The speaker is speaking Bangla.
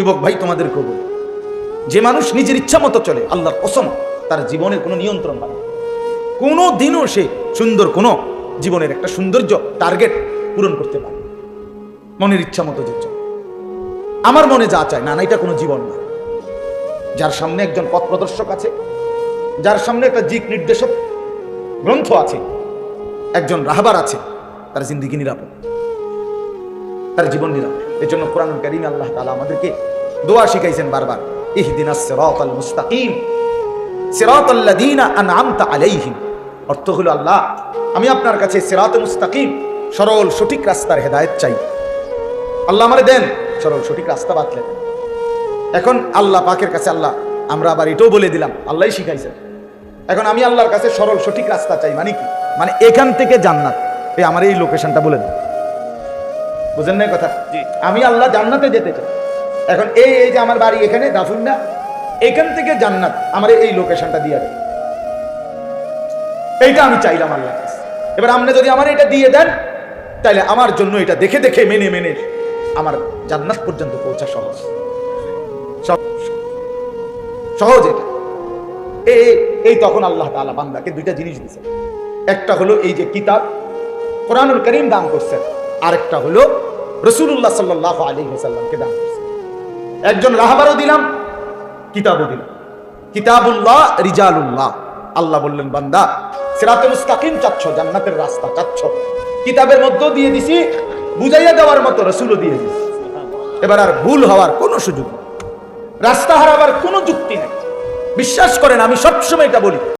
যুবক ভাই, তোমাদের কবুল। যে মানুষ নিজের ইচ্ছা মতো চলে, আল্লাহর কসম, তার জীবনের কোনো নিয়ন্ত্রণ হয়। কোনো দিনও সে সুন্দর, কোনো জীবনের একটা সৌন্দর্য টার্গেট পূরণ করতে পারে মনের ইচ্ছা মতো যে আমার মনে যা চায়, না না, এটা কোনো জীবন না যার সামনে একজন পথ প্রদর্শক আছে, যার সামনে একটা দিক নির্দেশক গ্রন্থ আছে, একজন রাহবার আছে, তার জিন্দিগি নিরাপদ। তার জীবন নিরাপদ এই জন্য কোরআন কারিমে আল্লাহ তাআলা আমাদেরকে দোয়া শিখাইছেন বারবার। ইহদিনাস সিরাতাল মুস্তাকিম। সিরাতাল্লাযীনা আনআমতা আলাইহিম। অর্থ হলো আল্লাহ, আমি আপনার কাছে সিরাত মুস্তাকিম, সরল, সঠিক রাস্তার হেদায়েত চাই। আল্লাহ আমারে দেন, সরল, সঠিক রাস্তা বাতলেন। এখন আল্লাহ পাকের কাছে আল্লাহ, আমরা আবার এটাও বলে দিলাম, আল্লাহই শিখাইছেন। এখন আমি আল্লাহর কাছে সরল, সঠিক রাস্তা চাই মানে কি? মানে এখান থেকে জান্নাত। এই আমার এই লোকেশনটা বলে দেন। বুঝেন না কথা? আমি আল্লাহ জান্নাতে যেতে চাই। এখন এই এই যে আমার বাড়ি এখানে দাফুন্ডা এখান থেকে জান্নাত আমার এই লোকেশনটা দিয়ে দেন। এইটা আমি চাইলাম আল্লাহ কাছে। এবার আপনি যদি আমার এটা দিয়ে দেন তাহলে আমার জন্য এটা দেখে দেখে মেনে মেনে আমার জান্নাত পর্যন্ত পৌঁছা সহজ। সহজ। এটা। এই এই তখন আল্লাহ তাআলা বান্দাকে দুইটা জিনিস দিয়েছেন। একটা হলো এই যে কিতাব কোরআনুল করিম দান করছেন। আরেকটা হলো রসুল্লাহ সাল্লাহ আলী সাল্লামকে দান করছেন একজন রাহাবারও দিলাম, কিতাবও দিলাম। কিতাবুল্লাহ রিজালুল্লাহ। আল্লাহ বললেন, বান্দা সিরাতে মুস্তাকিম চাচ্ছ, জান্নাতের রাস্তা চাচ্ছ। কিতাবের মধ্যেও দিয়ে দিছি, বুঝাইয়া দেওয়ার মতো রসুলও দিয়ে দিছি। এবার আর ভুল হওয়ার কোনো সুযোগ নেই। রাস্তা হারাবার কোনো যুক্তি নেই। বিশ্বাস করেন, আমি সবসময় এটা বলি।